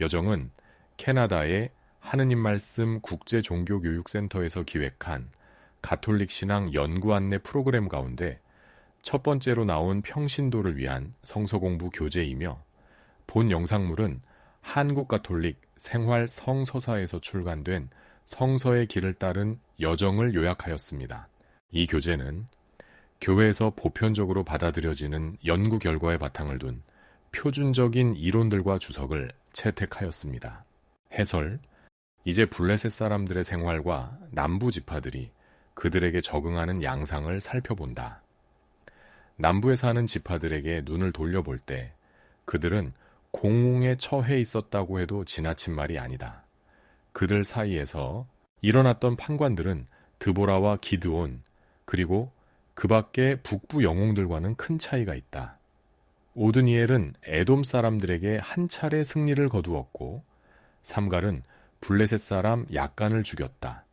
여정은 캐나다의 하느님 말씀 국제 종교 교육센터에서 기획한 가톨릭 신앙 연구 안내 프로그램 가운데 첫 번째로 나온 평신도를 위한 성서 공부 교재이며 본 영상물은 한국 가톨릭 생활 성서사에서 출간된 성서의 길을 따른 여정을 요약하였습니다. 이 교재는 교회에서 보편적으로 받아들여지는 연구 결과에 바탕을 둔 표준적인 이론들과 주석을 채택하였습니다. 해설 이제 블레셋 사람들의 생활과 남부 지파들이 그들에게 적응하는 양상을 살펴본다. 남부에 사는 지파들에게 눈을 돌려볼 때 그들은 공웅에 처해 있었다고 해도 지나친 말이 아니다. 그들 사이에서 일어났던 판관들은 드보라와 기드온 그리고 그 밖의 북부 영웅들과는 큰 차이가 있다. 오드니엘은 에돔 사람들에게 한 차례 승리를 거두었고 삼갈은 블레셋 사람 약간을 죽였다.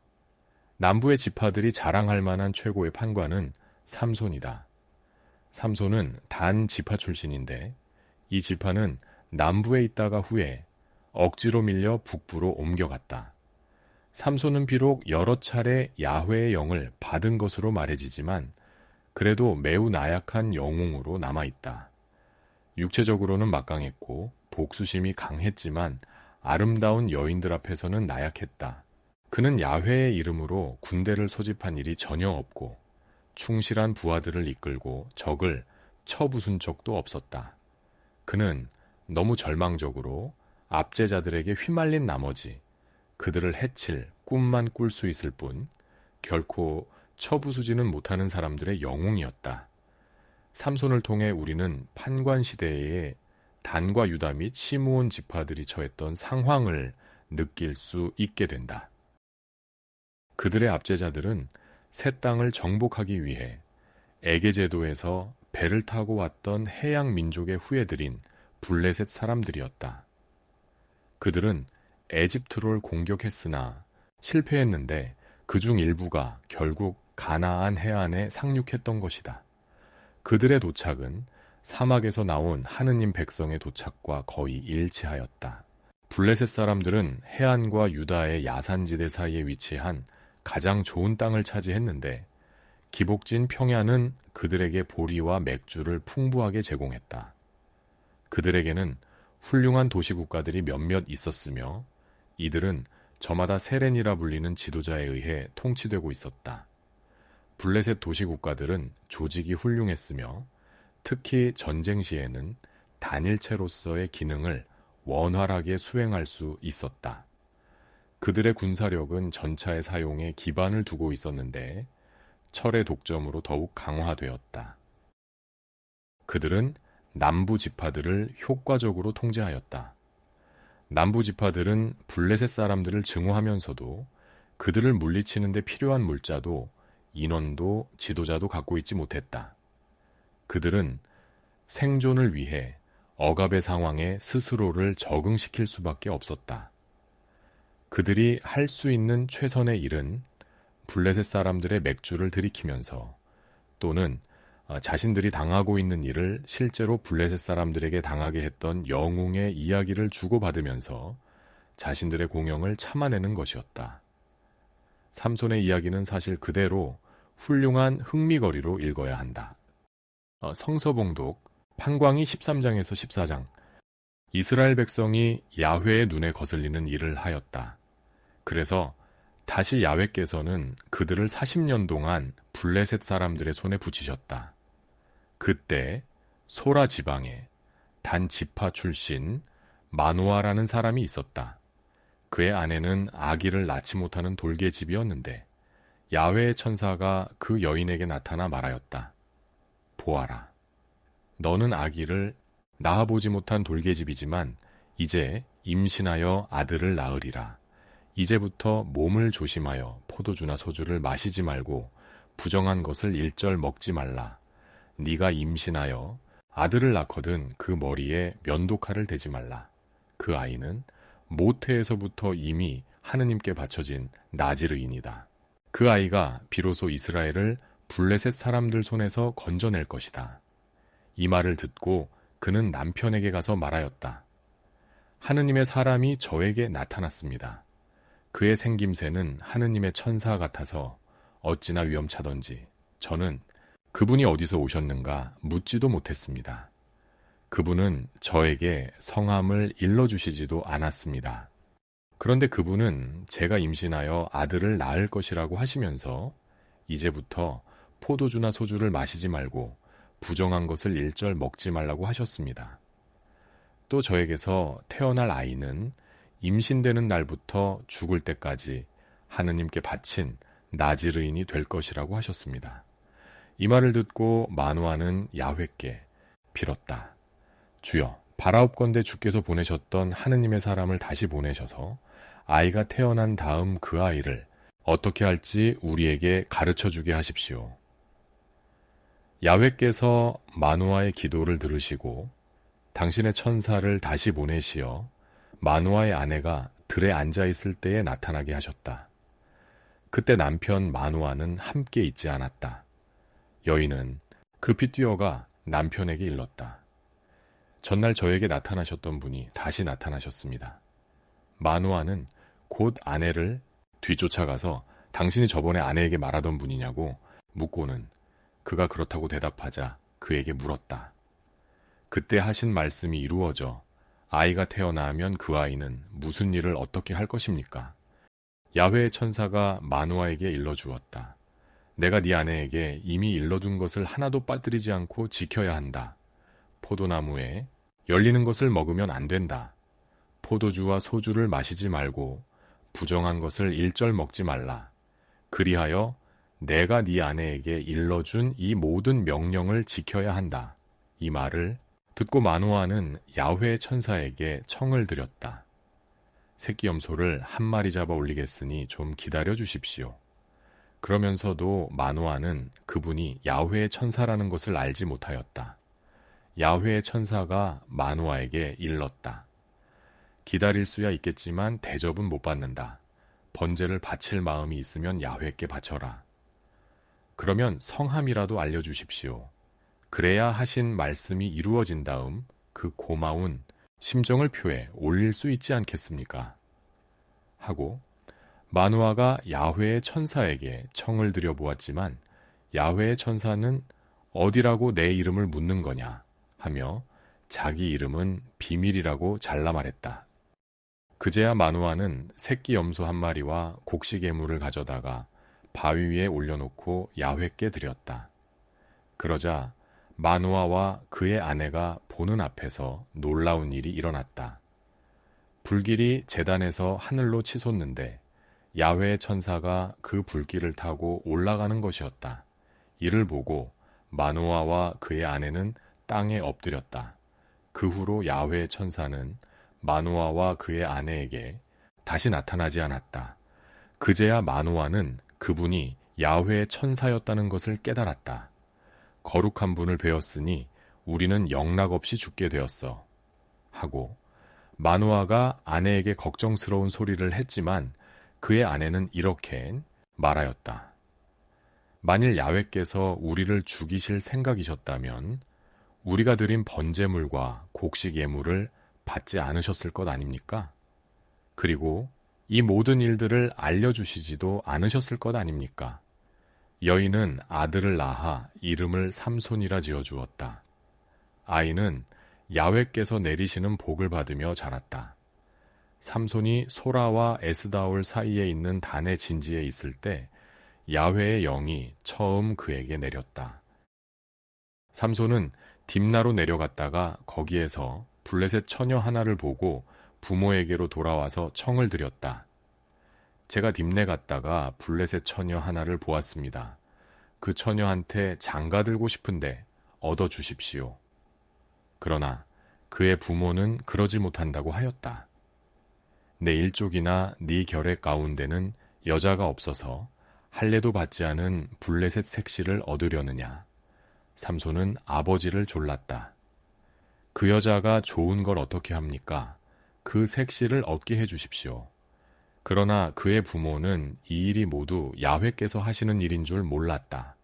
남부의 지파들이 자랑할 만한 최고의 판관은 삼손이다. 삼손은 단 지파 출신인데 이 지파는 남부에 있다가 후에 억지로 밀려 북부로 옮겨갔다. 삼손은 비록 여러 차례 야훼의 영을 받은 것으로 말해지지만 그래도 매우 나약한 영웅으로 남아있다. 육체적으로는 막강했고 복수심이 강했지만 아름다운 여인들 앞에서는 나약했다. 그는 야훼의 이름으로 군대를 소집한 일이 전혀 없고 충실한 부하들을 이끌고 적을 쳐부순 적도 없었다. 그는 너무 절망적으로 압제자들에게 휘말린 나머지 그들을 해칠 꿈만 꿀 수 있을 뿐 결코 처부수지는 못하는 사람들의 영웅이었다. 삼손을 통해 우리는 판관 시대의 단과 유다 및 시므온 지파들이 처했던 상황을 느낄 수 있게 된다. 그들의 압제자들은 새 땅을 정복하기 위해 에게 제도에서 배를 타고 왔던 해양 민족의 후예들인 블레셋 사람들이었다. 그들은 에집트를 공격했으나 실패했는데 그 중 일부가 결국 가나안 해안에 상륙했던 것이다. 그들의 도착은 사막에서 나온 하느님 백성의 도착과 거의 일치하였다. 블레셋 사람들은 해안과 유다의 야산지대 사이에 위치한 가장 좋은 땅을 차지했는데 기복진 평야는 그들에게 보리와 맥주를 풍부하게 제공했다. 그들에게는 훌륭한 도시국가들이 몇몇 있었으며 이들은 저마다 세렌이라 불리는 지도자에 의해 통치되고 있었다. 블레셋 도시국가들은 조직이 훌륭했으며 특히 전쟁 시에는 단일체로서의 기능을 원활하게 수행할 수 있었다. 그들의 군사력은 전차의 사용에 기반을 두고 있었는데 철의 독점으로 더욱 강화되었다. 그들은 남부 지파들을 효과적으로 통제하였다. 남부 지파들은 블레셋 사람들을 증오하면서도 그들을 물리치는 데 필요한 물자도 인원도 지도자도 갖고 있지 못했다. 그들은 생존을 위해 억압의 상황에 스스로를 적응시킬 수밖에 없었다. 그들이 할 수 있는 최선의 일은 블레셋 사람들의 맥주를 들이키면서 또는 어, 자신들이 당하고 있는 일을 실제로 블레셋 사람들에게 당하게 했던 영웅의 이야기를 주고받으면서 자신들의 공영을 참아내는 것이었다. 삼손의 이야기는 사실 그대로 훌륭한 흥미거리로 읽어야 한다. 어, 성서봉독 판광이 13장에서 14장 이스라엘 백성이 야훼의 눈에 거슬리는 일을 하였다. 그래서 다시 야훼께서는 그들을 40년 동안 블레셋 사람들의 손에 붙이셨다. 그때 소라 지방에 단 지파 출신 마노아라는 사람이 있었다. 그의 아내는 아기를 낳지 못하는 돌개집이었는데 야훼의 천사가 그 여인에게 나타나 말하였다. 보아라. 너는 아기를 낳아보지 못한 돌개집이지만 이제 임신하여 아들을 낳으리라. 이제부터 몸을 조심하여 포도주나 소주를 마시지 말고 부정한 것을 일절 먹지 말라. 네가 임신하여 아들을 낳거든 그 머리에 면도칼을 대지 말라. 그 아이는 모태에서부터 이미 하느님께 바쳐진 나지르인이다. 그 아이가 비로소 이스라엘을 블레셋 사람들 손에서 건져낼 것이다. 이 말을 듣고 그는 남편에게 가서 말하였다. 하느님의 사람이 저에게 나타났습니다. 그의 생김새는 하느님의 천사 같아서 어찌나 위험차던지 저는 그분이 어디서 오셨는가 묻지도 못했습니다. 그분은 저에게 성함을 일러주시지도 않았습니다. 그런데 그분은 제가 임신하여 아들을 낳을 것이라고 하시면서 이제부터 포도주나 소주를 마시지 말고 부정한 것을 일절 먹지 말라고 하셨습니다. 또 저에게서 태어날 아이는 임신되는 날부터 죽을 때까지 하느님께 바친 나지르인이 될 것이라고 하셨습니다. 이 말을 듣고 만화는 야훼께 빌었다. 주여, 바라옵건대 주께서 보내셨던 하느님의 사람을 다시 보내셔서 아이가 태어난 다음 그 아이를 어떻게 할지 우리에게 가르쳐 주게 하십시오. 야훼께서 마누아의 기도를 들으시고 당신의 천사를 다시 보내시어 마누아의 아내가 들에 앉아 있을 때에 나타나게 하셨다. 그때 남편 마누아는 함께 있지 않았다. 여인은 급히 뛰어가 남편에게 일렀다. 전날 저에게 나타나셨던 분이 다시 나타나셨습니다. 마누아는 곧 아내를 뒤쫓아가서 당신이 저번에 아내에게 말하던 분이냐고 묻고는 그가 그렇다고 대답하자 그에게 물었다. 그때 하신 말씀이 이루어져 아이가 태어나면 그 아이는 무슨 일을 어떻게 할 것입니까? 야훼의 천사가 마누아에게 일러주었다. 내가 네 아내에게 이미 일러둔 것을 하나도 빠뜨리지 않고 지켜야 한다. 포도나무에 열리는 것을 먹으면 안 된다. 포도주와 소주를 마시지 말고 부정한 것을 일절 먹지 말라. 그리하여 내가 네 아내에게 일러준 이 모든 명령을 지켜야 한다. 이 말을 듣고 마노아는 야훼 천사에게 청을 드렸다. 새끼 염소를 한 마리 잡아 올리겠으니 좀 기다려 주십시오. 그러면서도 마노아는 그분이 야훼의 천사라는 것을 알지 못하였다. 야훼의 천사가 마노아에게 일렀다. 기다릴 수야 있겠지만 대접은 못 받는다. 번제를 바칠 마음이 있으면 야훼께 바쳐라. 그러면 성함이라도 알려주십시오. 그래야 하신 말씀이 이루어진 다음 그 고마운 심정을 표해 올릴 수 있지 않겠습니까? 하고 마누아가 야훼의 천사에게 청을 드려 보았지만 야훼의 천사는 어디라고 내 이름을 묻는 거냐 하며 자기 이름은 비밀이라고 잘라 말했다. 그제야 마누아는 새끼 염소 한 마리와 곡식 예물을 가져다가 바위 위에 올려놓고 야훼께 드렸다. 그러자 마누아와 그의 아내가 보는 앞에서 놀라운 일이 일어났다. 불길이 재단에서 하늘로 치솟는데 야훼 천사가 그 불길을 타고 올라가는 것이었다. 이를 보고 마노아와 그의 아내는 땅에 엎드렸다. 그 후로 야훼 천사는 마노아와 그의 아내에게 다시 나타나지 않았다. 그제야 마노아는 그분이 야훼 천사였다는 것을 깨달았다. 거룩한 분을 배웠으니 우리는 영락 없이 죽게 되었어. 하고 마노아가 아내에게 걱정스러운 소리를 했지만 그의 아내는 이렇게 말하였다. 만일 야훼께서 우리를 죽이실 생각이셨다면 우리가 드린 번제물과 곡식 예물을 받지 않으셨을 것 아닙니까? 그리고 이 모든 일들을 알려주시지도 않으셨을 것 아닙니까? 여인은 아들을 낳아 이름을 삼손이라 지어 주었다. 아이는 야훼께서 내리시는 복을 받으며 자랐다. 삼손이 소라와 에스다올 사이에 있는 단의 진지에 있을 때 야훼의 영이 처음 그에게 내렸다. 삼손은 딥나로 내려갔다가 거기에서 블레셋 처녀 하나를 보고 부모에게로 돌아와서 청을 드렸다. 제가 딥내 갔다가 블레셋 처녀 하나를 보았습니다. 그 처녀한테 장가 들고 싶은데 얻어 주십시오. 그러나 그의 부모는 그러지 못한다고 하였다. 내 일족이나 네 결의 가운데는 여자가 없어서 할례도 받지 않은 블레셋 색시를 얻으려느냐. 삼손은 아버지를 졸랐다. 그 여자가 좋은 걸 어떻게 합니까? 그 색시를 얻게 해 주십시오. 그러나 그의 부모는 이 일이 모두 야훼께서 하시는 일인 줄 몰랐다.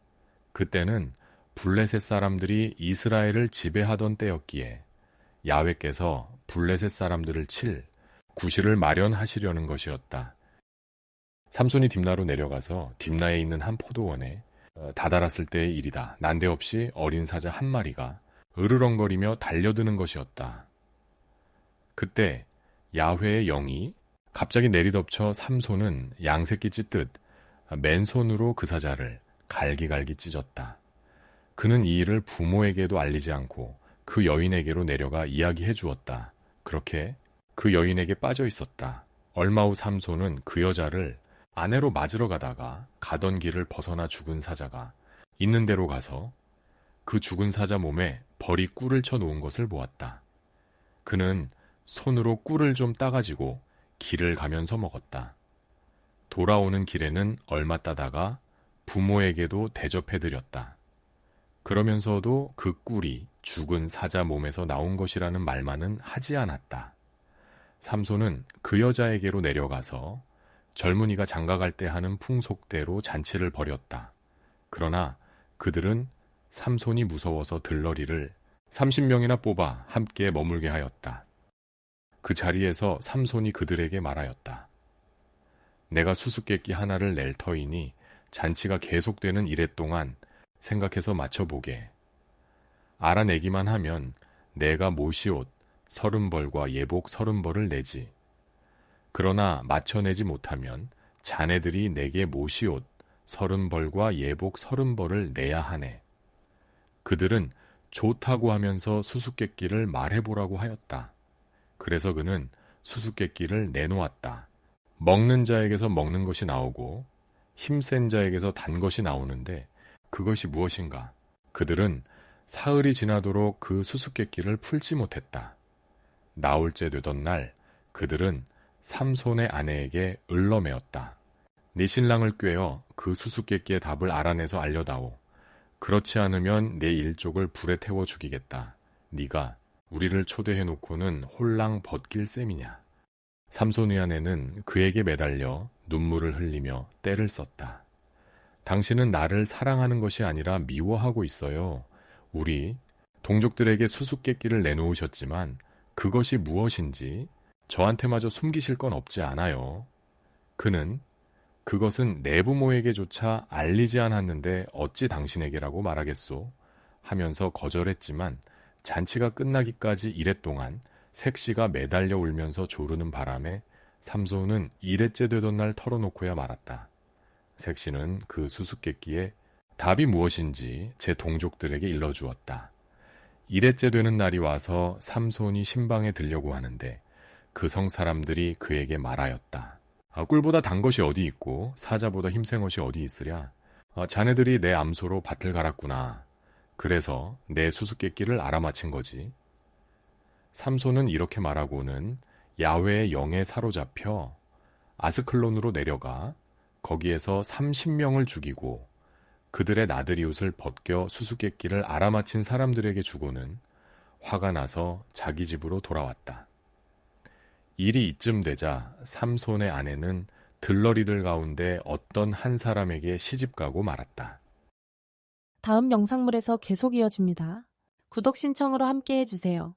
그때는 블레셋 사람들이 이스라엘을 지배하던 때였기에 야훼께서 블레셋 사람들을 칠 구실을 마련하시려는 것이었다. 삼손이 딥나로 내려가서 딥나에 있는 한 포도원에 어, 다다랐을 때의 일이다. 난데없이 어린 사자 한 마리가 으르렁거리며 달려드는 것이었다. 그때 야훼의 영이 갑자기 내리덮쳐 삼손은 양새끼 찢듯 맨손으로 그 사자를 갈기갈기 찢었다. 그는 이 일을 부모에게도 알리지 않고 그 여인에게로 내려가 이야기해 주었다. 그렇게 그 여인에게 빠져 있었다. 얼마 후 삼손은 그 여자를 아내로 맞으러 가다가 가던 길을 벗어나 죽은 사자가 있는 대로 가서 그 죽은 사자 몸에 벌이 꿀을 쳐 놓은 것을 보았다. 그는 손으로 꿀을 좀 따가지고 길을 가면서 먹었다. 돌아오는 길에는 얼마 따다가 부모에게도 대접해드렸다. 그러면서도 그 꿀이 죽은 사자 몸에서 나온 것이라는 말만은 하지 않았다. 삼손은 그 여자에게로 내려가서 젊은이가 장가갈 때 하는 풍속대로 잔치를 벌였다. 그러나 그들은 삼손이 무서워서 들러리를 30명이나 뽑아 함께 머물게 하였다. 그 자리에서 삼손이 그들에게 말하였다. 내가 수수께끼 하나를 낼 터이니 잔치가 계속되는 이래 동안 생각해서 맞춰보게. 알아내기만 하면 내가 모시옷 서른 벌과 예복 서른 벌을 내지. 그러나 맞춰내지 못하면 자네들이 내게 모시옷 서른 벌과 예복 서른 벌을 내야 하네. 그들은 좋다고 하면서 수수께끼를 말해보라고 하였다. 그래서 그는 수수께끼를 내놓았다. 먹는 자에게서 먹는 것이 나오고 힘센 자에게서 단 것이 나오는데 그것이 무엇인가? 그들은 사흘이 지나도록 그 수수께끼를 풀지 못했다. 나올째 되던 날 그들은 삼손의 아내에게 을러매었다. 네 신랑을 꿰어 그 수수께끼의 답을 알아내서 알려다오. 그렇지 않으면 내 일족을 불에 태워 죽이겠다. 네가 우리를 초대해 놓고는 홀랑 벗길 셈이냐. 삼손의 아내는 그에게 매달려 눈물을 흘리며 떼를 썼다. 당신은 나를 사랑하는 것이 아니라 미워하고 있어요. 우리 동족들에게 수수께끼를 내놓으셨지만 그것이 무엇인지 저한테마저 숨기실 건 없지 않아요. 그는 그것은 내 부모에게조차 알리지 않았는데 어찌 당신에게라고 말하겠소? 하면서 거절했지만 잔치가 끝나기까지 이래 동안 색시가 매달려 울면서 조르는 바람에 삼손은 이래째 되던 날 털어놓고야 말았다. 색시는 그 수수께끼에 답이 무엇인지 제 동족들에게 일러주었다. 이래째 되는 날이 와서 삼손이 신방에 들려고 하는데 그 성 사람들이 그에게 말하였다. 아, 꿀보다 단 것이 어디 있고 사자보다 힘센 것이 어디 있으랴? 아, 자네들이 내 암소로 밭을 갈았구나. 그래서 내 수수께끼를 알아맞힌 거지. 삼손은 이렇게 말하고는 야외의 영에 사로잡혀 아스클론으로 내려가 거기에서 30명을 죽이고 그들의 나들이 옷을 벗겨 수수께끼를 알아맞힌 사람들에게 주고는 화가 나서 자기 집으로 돌아왔다. 일이 이쯤 되자 삼손의 아내는 들러리들 가운데 어떤 한 사람에게 시집가고 말았다. 다음 영상물에서 계속 이어집니다. 구독 신청으로 함께 해주세요.